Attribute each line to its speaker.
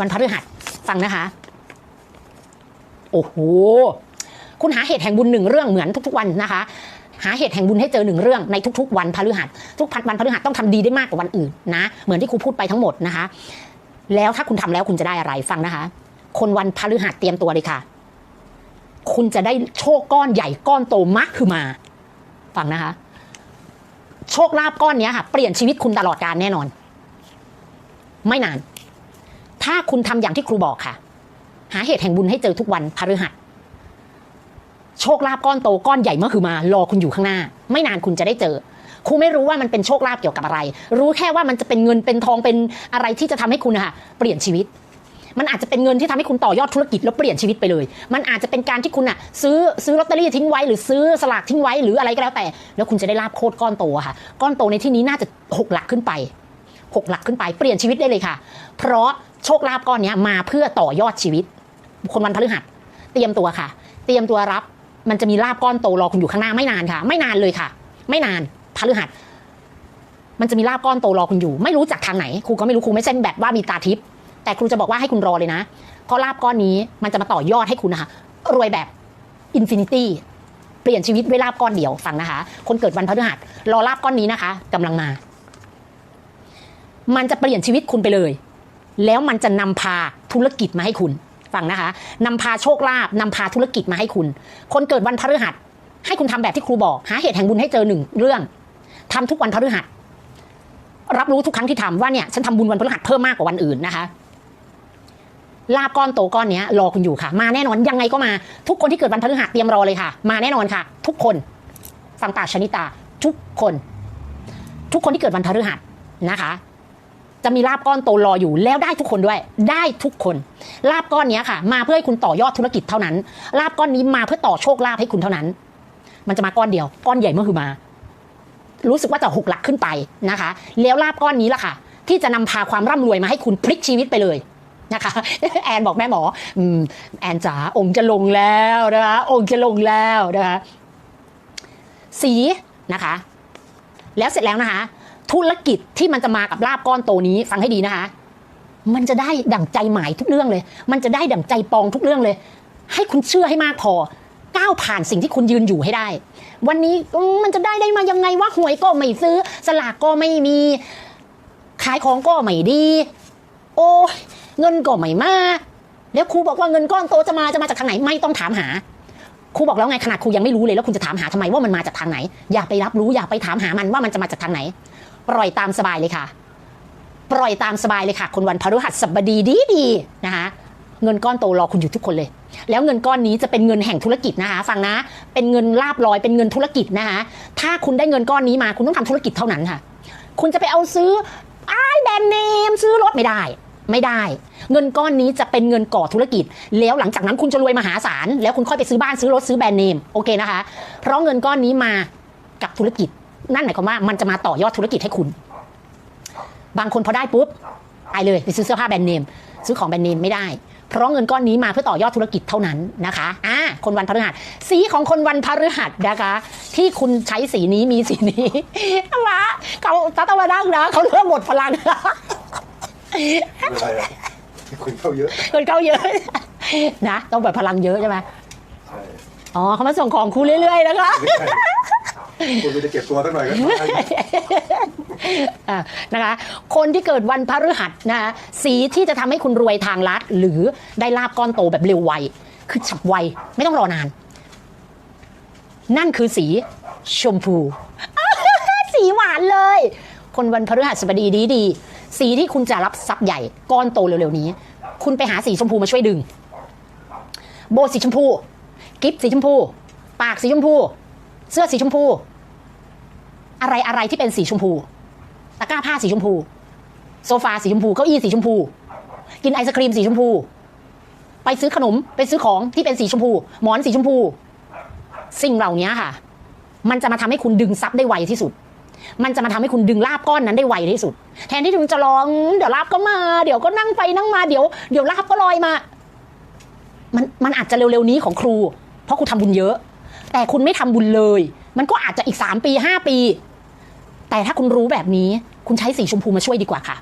Speaker 1: วันพฤหัสฟังนะคะ โอ้โห คุณหาเหตุแห่งบุญหนึ่งเรื่องเหมือนทุกๆวันนะคะ หาเหตุแห่งบุญให้เจอหนึ่งเรื่องในทุกๆ วันพฤหัสทุกพันวันพฤหัสต้องทำดีได้มากกว่าวันอื่นนะ เหมือนที่ครูพูดไปทั้งหมดนะคะ แล้วถ้าคุณทำแล้วคุณจะได้อะไรฟังนะคะ คนวันพฤหัสเตรียมตัวเลยค่ะ คุณจะได้โชคก้อนใหญ่ก้อนโตมากคือมา ฟังนะคะ โชคลาภก้อนนี้ค่ะ เปลี่ยนชีวิตคุณตลอดการแน่นอน ไม่นาน ถ้าคุณทำอย่างที่ครูบอกค่ะ หาเหตุแห่งบุญให้เจอทุกวันพฤหัสโชคลาภก้อนโตก้อนใหญ่เมื่อคือมารอคุณอยู่ข้างหน้า ไม่นานคุณจะได้เจอครูไม่รู้ว่ามันเป็นโชคลาภเกี่ยวกับอะไร รู้แค่ว่ามันจะเป็นเงินเป็นทองเป็นอะไรที่จะทำให้คุณนะคะเปลี่ยนชีวิต มันอาจจะเป็นเงินที่ทำให้คุณต่อยอดธุรกิจแล้วเปลี่ยนชีวิตไปเลย มันอาจจะเป็นการที่คุณอะซื้อซื้อลอตเตอรี่ทิ้งไว้หรือซื้อสลากทิ้งไว้หรืออะไรก็แล้วแต่ แล้วคุณจะได้ลาบโคตรก้อนโตค่ะ ก้อนโตในที่นี้น่าจะหกหลักขึ้นไปหกหลักขึ้นไปเปลี่ยนชีวิตได้เลยค่ะ เพราะ โชคลาภก้อนนี้มาเพื่อต่อยอดชีวิต คนวันพฤหัส เตรียมตัวค่ะ เตรียมตัวรับ มันจะมีลาบก้อนโตรอคุณอยู่ข้างหน้าไม่นานค่ะ ไม่นานเลยค่ะ ไม่นานพฤหัส มันจะมีลาบก้อนโตรอคุณอยู่ ไม่รู้จากทางไหนครูก็ไม่รู้ครูไม่ใช่แบบว่ามีตาทิพย์แต่ครูจะบอกว่าให้คุณรอเลยนะ เพราะลาบก้อนนี้มันจะมาต่อยอดให้คุณนะคะ รวยแบบอินฟินิตี้เปลี่ยนชีวิตด้วยลาบก้อนเดียวฟังนะคะ คนเกิดวันพฤหัสรอลาบก้อนนี้นะคะกำลังมา มันจะเปลี่ยนชีวิตคุณไปเลย แล้วมันจะนำพาธุรกิจมาให้คุณฟังนะคะนำพาโชคลาภนำพาธุรกิจมาให้คุณ คนเกิดวันพฤหัส ให้คุณทำแบบที่ครูบอก หาเหตุแห่งบุญให้เจอหนึ่งเรื่องทำทุกวันพฤหัส รับรู้ทุกครั้งที่ทำว่าเนี่ยฉันทำบุญวันพฤหัสเพิ่มมากกว่าวันอื่นนะคะลาบก้อนโตก้อนเนี้ยรอคุณอยู่ค่ะ มาแน่นอนยังไงก็มา ทุกคนที่เกิดวันพฤหัสเตรียมรอเลยค่ะ มาแน่นอนค่ะ ทุกคนฟังปาชนิตา ทุกคน ทุกคนที่เกิดวันพฤหัสนะคะ จะมีลาบก้อนโตรออยู่แล้วได้ทุกคนด้วย ได้ทุกคน ลาบก้อนนี้ค่ะ มาเพื่อให้คุณต่อยอดธุรกิจเท่านั้น ลาบก้อนนี้มาเพื่อต่อโชคลาภให้คุณเท่านั้น มันจะมาก้อนเดียว ก้อนใหญ่เมื่อคือมา รู้สึกว่าจะหกหลักขึ้นไปนะคะ แล้วลาบก้อนนี้ล่ะค่ะ ที่จะนำพาความร่ำรวยมาให้คุณพลิกชีวิตไปเลยนะคะแอนบอกแม่หมออืมแอนจ๋าองค์จะลงแล้วนะคะองค์จะลงแล้วนะคะสีนะคะ แล้วเสร็จแล้วนะคะ ธุรกิจที่มันจะมากับลาบก้อนโตนี้ฟังให้ดีนะคะ มันจะได้ดั่งใจหมายทุกเรื่องเลย มันจะได้ดั่งใจปองทุกเรื่องเลย ให้คุณเชื่อให้มากพอก้าวผ่านสิ่งที่คุณยืนอยู่ให้ได้ วันนี้มันจะได้ได้มายังไงว่าหวยก็ไม่ซื้อ สลากก็ไม่มี ขายของก็ไม่ดี โอ้เงินก็ไม่มาแล้วครูบอกว่าเงินก้อนโตจะมาจะมาจากทางไหนไม่ต้องถามหาครูบอกแล้วไงขนาดครูยังไม่รู้เลยแล้วคุณจะถามหาทำไมว่ามันมาจากทางไหน อย่าไปรับรู้อย่าไปถามหามันว่ามันจะมาจากทางไหน ปล่อยตามสบายเลยค่ะ ปล่อยตามสบายเลยค่ะคนวันพฤหัสบดีดีดีๆนะคะเงินก้อนโตรอคุณอยู่ทุกคนเลย แล้วเงินก้อนนี้จะเป็นเงินแห่งธุรกิจนะคะ ฟังนะ เป็นเงินลาบลอย เป็นเงินธุรกิจนะคะถ้าคุณได้เงินก้อนนี้มา คุณต้องทำธุรกิจเท่านั้นค่ะ คุณจะไปเอาซื้อไอ้แบรนด์เนมซื้อรถไม่ได้ ไม่ได้ เงินก้อนนี้จะเป็นเงินก่อธุรกิจ แล้วหลังจากนั้นคุณจะรวยมหาศาล แล้วคุณค่อยไปซื้อบ้านซื้อรถซื้อแบรนด์เนม โอเคนะคะ เพราะเงินก้อนนี้มากับธุรกิจ นั่นหมายความว่ามันจะมาต่อยอดธุรกิจให้คุณ บางคนพอได้ปุ๊บไปเลยไปซื้อเสื้อผ้าแบรนด์เนมซื้อของแบรนด์เนมไม่ได้ เพราะเงินก้อนนี้มาเพื่อต่อยอดธุรกิจเท่านั้นนะคะอ่าคนวันพฤหัส สีของคนวันพฤหัสนะคะ ที่คุณใช้สีนี้มีสีนี้มาเขาตาตะวันดังนะเขาเริ่มหมดพลัง
Speaker 2: อะไรอะคุณเข้าเยอะ
Speaker 1: คนเข้าเยอะนะต้องแบบพลังเยอะใช่ไหม
Speaker 2: ใช่
Speaker 1: อ๋อเขามาส่งของคุณเรื่อยๆนะคะ
Speaker 2: ไม่ใช่ คุณจะเก็บตัวตั้งหน่อยก็ได้
Speaker 1: อะนะคะ คนที่เกิดวันพฤหัสนะคะสีที่จะทำให้คุณรวยทางลัดหรือได้ลาบก้อนโตแบบเร็วไว คือฉับไว ไม่ต้องรอนาน นั่นคือสีชมพู สีหวานเลย คนวันพฤหัสบดีดีดีๆสีที่คุณจะรับทรัพย์ใหญ่ก้อนโตเร็วๆนี้ คุณไปหาสีชมพูมาช่วยดึง โบสีชมพู กิฟสีชมพู ปากสีชมพู เสื้อสีชมพู อะไรอะไรที่เป็นสีชมพู ตะกร้าผ้าสีชมพู โซฟาสีชมพู เก้าอี้สีชมพู กินไอศครีมสีชมพู ไปซื้อขนมไปซื้อของที่เป็นสีชมพู หมอนสีชมพู สิ่งเหล่านี้ค่ะ มันจะมาทำให้คุณดึงทรัพย์ได้ไวที่สุด มันจะมาทำให้คุณดึงลาบก้อนนั้นได้ไวที่สุด แทนที่คุณจะรออืมเดี๋ยวลาบก็มา เดี๋ยวก็นั่งไปนั่งมาเดี๋ยวเดี๋ยวลาบก็ลอยมา มันมันอาจจะเร็วๆนี้ของครู เพราะครูทำบุญเยอะ แต่คุณไม่ทำบุญเลย มันก็อาจจะอีกสามปีห้าปี แต่ถ้าคุณรู้แบบนี้คุณใช้สีชมพูมาช่วยดีกว่าค่ะ